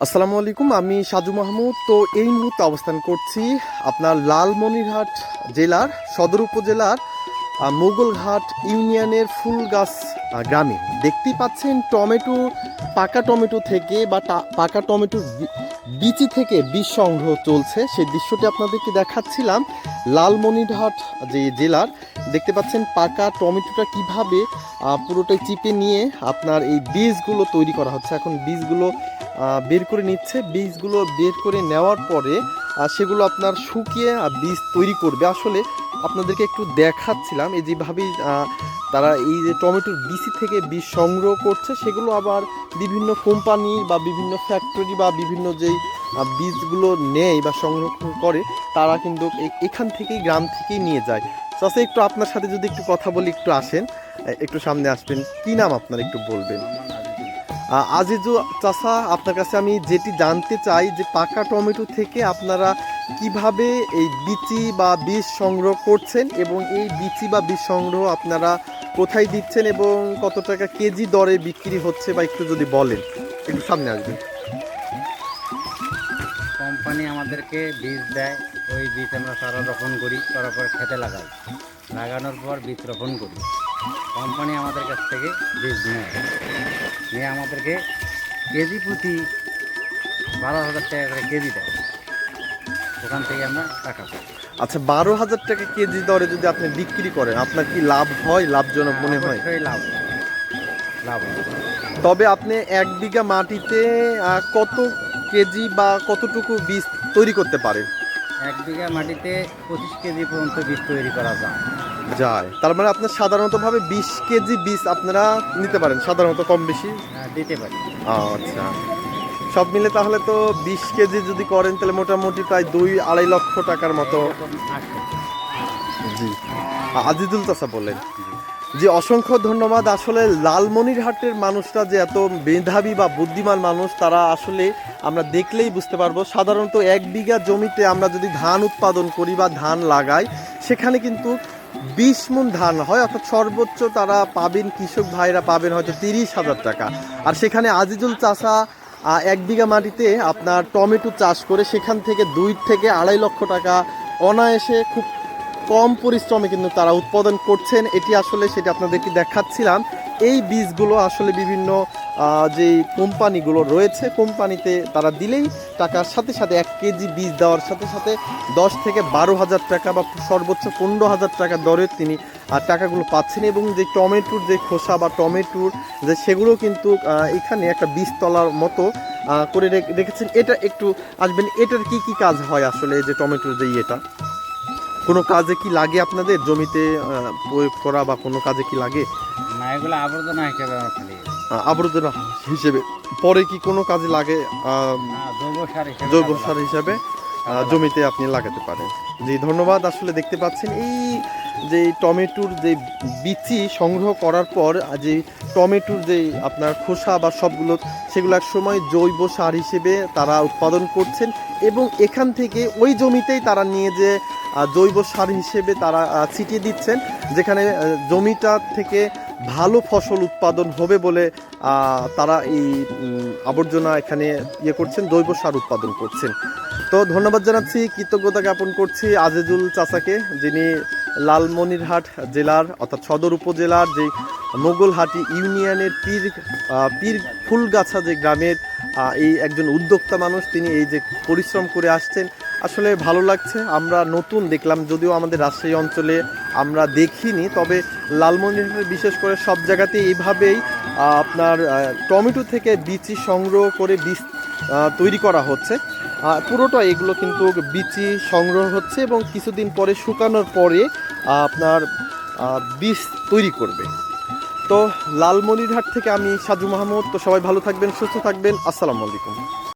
আসসালামু আলাইকুম, আমি সাজু মাহমুদ। তো এই মুহূর্তে অবস্থান করছি আপনার লালমনিরহাট জেলার সদর উপজেলার মোগলঘাট ইউনিয়নের ফুলগাছ গ্রামে। দেখতেই পাচ্ছেন টমেটো, পাকা টমেটো থেকে বা পাকা টমেটোর বি- বিচি থেকে বীজ সংগ্রহ চলছে। সেই দৃশ্যটি আপনাদেরকে দেখাচ্ছিলাম লালমনিরহাট যে জেলার। দেখতে পাচ্ছেন পাকা টমেটোটা কীভাবে পুরোটাই চিপে নিয়ে আপনার এই বীজগুলো তৈরি করা হচ্ছে। এখন বীজগুলো বের করে নিচ্ছে। বীজগুলো বের করে নেওয়ার পরে সেগুলো আপনার শুকিয়ে বীজ তৈরি করবে। আসলে আপনাদেরকে একটু দেখাচ্ছিলাম, এই যেভাবেই তারা এই যে টমেটোর বিচি থেকে বীজ সংগ্রহ করছে, সেগুলো আবার বিভিন্ন কোম্পানি বা বিভিন্ন ফ্যাক্টরি বা বিভিন্ন যেই বীজগুলো নেয় বা সংরক্ষণ করে, তারা কিন্তু এখান থেকেই, গ্রাম থেকেই নিয়ে যায়। চাষে একটু আপনার সাথে যদি একটু কথা বলি একটু আসেন। একটু সামনে আসবেন। কি নাম আপনার? একটু বলবেন। আজিজু চাষা আপনার কাছে আমি যেটি জানতে চাই যে পাকা টমেটো থেকে আপনারা কীভাবে এই বিচি বা বীজ সংগ্রহ করছেন এবং এই বিচি বা বীজ সংগ্রহ আপনারা কোথায় দিচ্ছেন এবং কত টাকা কেজি দরে বিক্রি হচ্ছে বা একটু যদি বলেন, একটু সামনে আসবেন। কোম্পানি আমাদেরকে বীজ দেয়, ওই বীজ আমরা চারা রোপণ করি, করার পর খেতে লাগাই। লাগানোর পর বীজ রোপণ করি। কোম্পানি আমাদের কাছ থেকে বীজ নেয়। নিয়ে আমাদেরকে কেজি প্রতি বারো হাজার টাকা করে কেজি দেয়। ওখান থেকে আমরা টাকা পাই। আচ্ছা বারো হাজার টাকা কেজি দরে যদি আপনি বিক্রি করেন আপনার কি লাভ হয়? লাভজনক মনে হয়? লাভ লাভ। তবে আপনি এক বিঘা মাটিতে কত কেজি বা কতটুকু বীজ তৈরি করতে পারেন? এক বিঘা মাটিতে পঁচিশ কেজি পর্যন্ত বীজ তৈরি করা যায়। যায়। তার মানে আপনার সাধারণতভাবে বিশ কেজি বীজ আপনারা নিতে পারেন সাধারণত কম বেশি? হ্যাঁ, দিতে পারি। আচ্ছা। সব মিলে তাহলে তো বিশ কেজি যদি করেন তাহলে মোটামুটি প্রায় দুই আড়াই লক্ষ টাকার মতো। জি। আজিজুল চাষা বললেন জি অসংখ্য ধন্যবাদ। আসলে লালমনিরহাটের মানুষরা যে এত মেধাবী বা বুদ্ধিমান মানুষ তারা আসলে আমরা দেখলেই বুঝতে পারব। সাধারণত এক বিঘা জমিতে আমরা যদি ধান উৎপাদন করি বা ধান লাগাই সেখানে কিন্তু বিশ মন ধান হয়, অর্থাৎ সর্বোচ্চ তারা পাবেন, কৃষক ভাইরা পাবেন হয়তো তিরিশ হাজার টাকা। আর সেখানে আজিজুল চাষা এক বিঘা মাটিতে আপনার টমেটো চাষ করে সেখান থেকে দুই থেকে আড়াই লক্ষ টাকা অনায়াসে খুব কম পরিশ্রমে কিন্তু তারা উৎপাদন করছেন। এটি আসলে সেটা আপনাদেরকে দেখাচ্ছিলাম। এই বীজগুলো আসলে বিভিন্ন যে কোম্পানিগুলো রয়েছে, কোম্পানিতে তারা দিলেই টাকার সাথে সাথে এক কেজি বীজ দেওয়ার সাথে সাথে দশ থেকে বারো হাজার টাকা বা সর্বোচ্চ পনেরো হাজার টাকা দরে তিনি টাকাগুলো পাচ্ছেন এবং যে টমেটোর যে খোসা বা টমেটোর যে সেগুলো কিন্তু এখানে একটা বীজতলার মতো করে রেখ- রেখেছেন। এটা একটু আসবেন, এটার কি কি কাজ হয় আসলে যে টমেটোর যে ইয়েটা? কোনো কাজে কি লাগে আপনাদের? জমিতে প্রয়োগ করা বা কোনো কাজে কি লাগে? না এগুলো আবর্জনা হিসেবে আবর্জনা হিসেবে। পরে কি কোনো কাজে লাগে? জৈব সার। হিসাবে জমিতে আপনি লাগাতে পারেন। জি ধন্যবাদ। আসলে দেখতে পাচ্ছেন এই যে টমেটোর যে বিচি সংগ্রহ করার পর যে টমেটোর যে আপনার খোসা বা সবগুলো সেগুলো এক সময় জৈব সার হিসেবে তারা উৎপাদন করছেন এবং এখান থেকে ওই জমিতেই তারা নিয়ে যে জৈব সার হিসেবে তারা ছিটিয়ে দিচ্ছেন, যেখানে জমিটা থেকে ভালো ফসল উৎপাদন হবে বলে তারা এই আবর্জনা এখানে ইয়ে করছেন, জৈব সার উৎপাদন করছেন। তো ধন্যবাদ জানাচ্ছি, কৃতজ্ঞতা জ্ঞাপন করছি আজিজুল চাচাকে, যিনি লালমনিরহাট জেলার অর্থাৎ সদর উপজেলার যে মোগলহাটি ইউনিয়নের পীর পীর ফুলগাছা যে গ্রামের এই একজন উদ্যোক্তা মানুষ, তিনি এই যে পরিশ্রম করে আসছেন, আসলে ভালো লাগছে। আমরা নতুন দেখলাম, যদিও আমাদের রাজশাহী অঞ্চলে আমরা দেখিনি, তবে লালমনিরহাটে বিশেষ করে সব জায়গাতেই এইভাবেই আপনার টমেটো থেকে বিচি সংগ্রহ করে বীজ তৈরি করা হচ্ছে। পুরোটা এগুলো কিন্তু বিচি সংগ্রহ হচ্ছে এবং কিছুদিন পরে শুকানোর পরে আপনার বীজ তৈরি করবে। তো লালমনিরহাট থেকে আমি সাজু মাহমুদ, তো সবাই ভালো থাকবেন, সুস্থ থাকবেন, আসসালামু আলাইকুম।